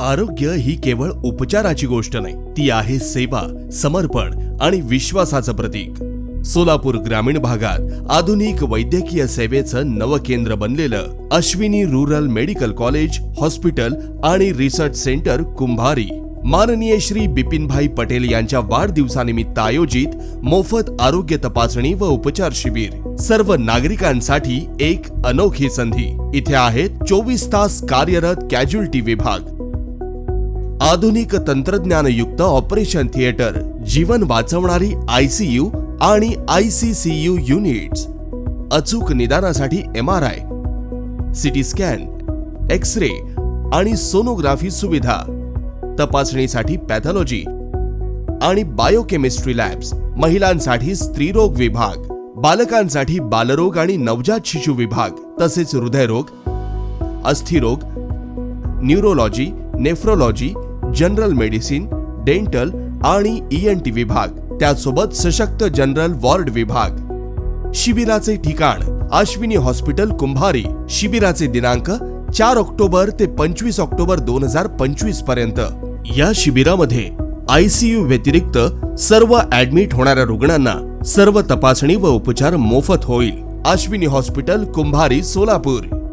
आरोग्य ही केवळ उपचाराची गोष्ट नाही ती आहे सेवा समर्पण आणि विश्वासाचं प्रतीक. सोलापूर ग्रामीण भागात आधुनिक वैद्यकीय सेवेचं नवं केंद्र बनलेलं Ashwini rural medical college hospital आणि रिसर्च सेंटर कुंभारी. माननीय श्री बिपिनभाई पटेल यांच्या वाढदिवसानिमित्त आयोजित मोफत आरोग्य तपासणी व उपचार शिबिर. सर्व नागरिकांसाठी एक अनोखी संधी. इथे आहेत चोवीस तास कार्यरत कॅज्युअल्टी विभाग. आधुनिक तंत्रज्ञानयुक्त ऑपरेशन थिएटर जीवन वाचवणारी आयसीयू आणि आयसीसीयू युनिट्स. अचूक निदानासाठी M R I CT scan X ray आणि सोनोग्राफी सुविधा तपासणीसाठी पॅथॉलॉजी आणि बायोकेमिस्ट्री लॅब्स महिलांसाठी स्त्रीरोग विभाग बालकांसाठी बालरोग आणि नवजात शिशु विभाग तसेच हृदयरोग अस्थिरोग neurology nephrology general medicine dental आणि एन टी विभाग त्यासोबत सशक्त जनरल वॉर्ड विभाग. शिबिराचे ठिकाण अश्विनी हॉस्पिटल कुंभारी. शिबिराचे दिनांक चार ऑक्टोबर ते पंचवीस ऑक्टोबर दोन हजार पंचवीसपर्यंत. या शिबिरामध्ये आयसीयू व्यतिरिक्त सर्व ऍडमिट होणाऱ्या रुग्णांना सर्व तपासणी व उपचार मोफत होईल. अश्विनी हॉस्पिटल कुंभारी सोलापूर.